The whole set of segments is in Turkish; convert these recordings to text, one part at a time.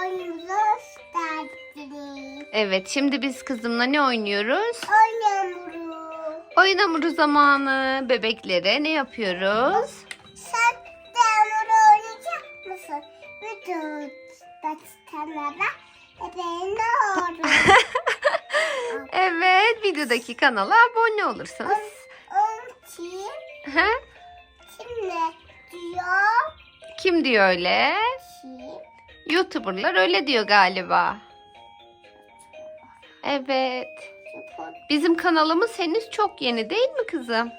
oynuyoruz dertleri. Evet şimdi biz kızımla ne oynuyoruz? Oynamıyoruz. Oyun hamuru zamanı. Bebeklere ne yapıyoruz? Sen de hamuru oynayacak mısın? Bütün dakikalara bebeğin? Evet videodaki kanala abone olursanız. Onun için ne diyor? Kim diyor öyle? YouTuber'lar öyle diyor galiba. Evet. Bizim kanalımız henüz çok yeni değil mi kızım?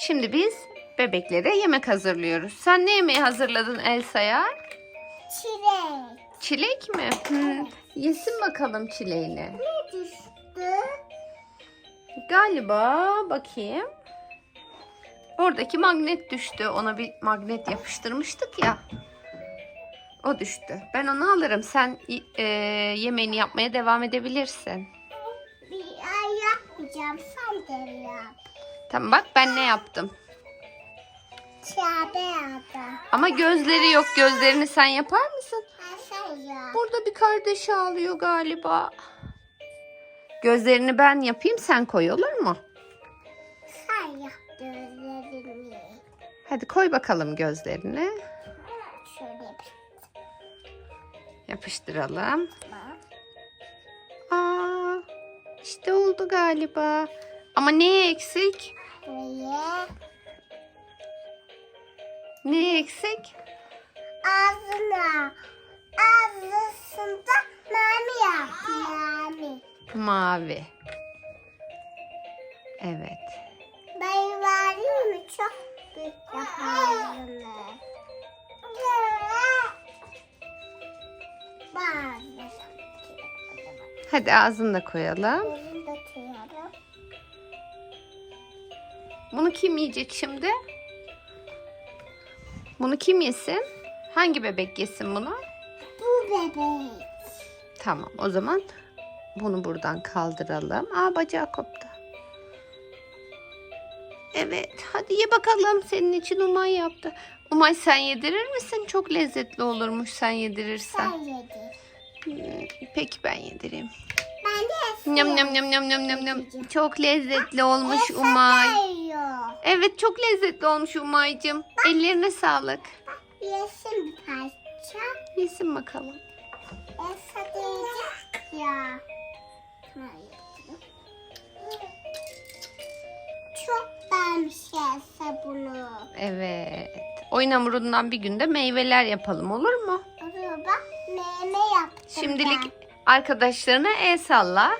Şimdi biz bebeklere yemek hazırlıyoruz. Sen ne yemeği hazırladın Elsa'ya? Çilek. Çilek mi? Hmm. Yesin bakalım çileğini. Ne düştü? Galiba bakayım. Oradaki magnet düştü. Ona bir magnet yapıştırmıştık ya. O düştü. Ben onu alırım. Sen e, yemeğini yapmaya devam edebilirsin. Bir ay yapmayacağım. Sen de yap. Tamam bak ben ne yaptım. Çabe yaptı. Ama gözleri yok. Gözlerini sen yapar mısın? Ha, sen yap. Burada bir kardeş ağlıyor galiba. Gözlerini ben yapayım sen koy olur mu? Hadi koy bakalım gözlerini. Şöyle Yapıştıralım. bak. Aa, işte oldu galiba. Ama ne eksik? Buraya Ne eksik? ağzına. Ağzısında mami yap. Mami. Mavi. Evet. Ben mi? Çok yaparım. Hadi ağzını da koyalım. Bunu kim yiyecek şimdi? Bunu kim yesin? Hangi bebek yesin bunu? Bu bebek. Tamam o zaman bunu buradan kaldıralım. Aa bacağı koptu. Evet hadi ye bakalım. Senin için Umay yaptı. Umay sen yedirir misin? Çok lezzetli olurmuş sen yedirirsen. Sen yedi. Hmm, Peki ben yedireyim. Ben de. Nyam nyam nyam nyam nyam nyam nyam. Çok lezzetli olmuş Umay. yiyor. Evet çok lezzetli olmuş Umay'cığım. Ellerine sağlık. Yesin bir parça. Yesin bakalım. Esra diyecek ya. Hayır. Esra bunu. Evet. Oyun hamurundan bir günde meyveler yapalım olur mu? Oluyor bak meme yaptım Şimdilik ben. arkadaşlarına el salla.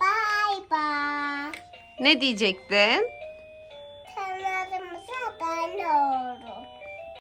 Bye bye. Ne diyecektin?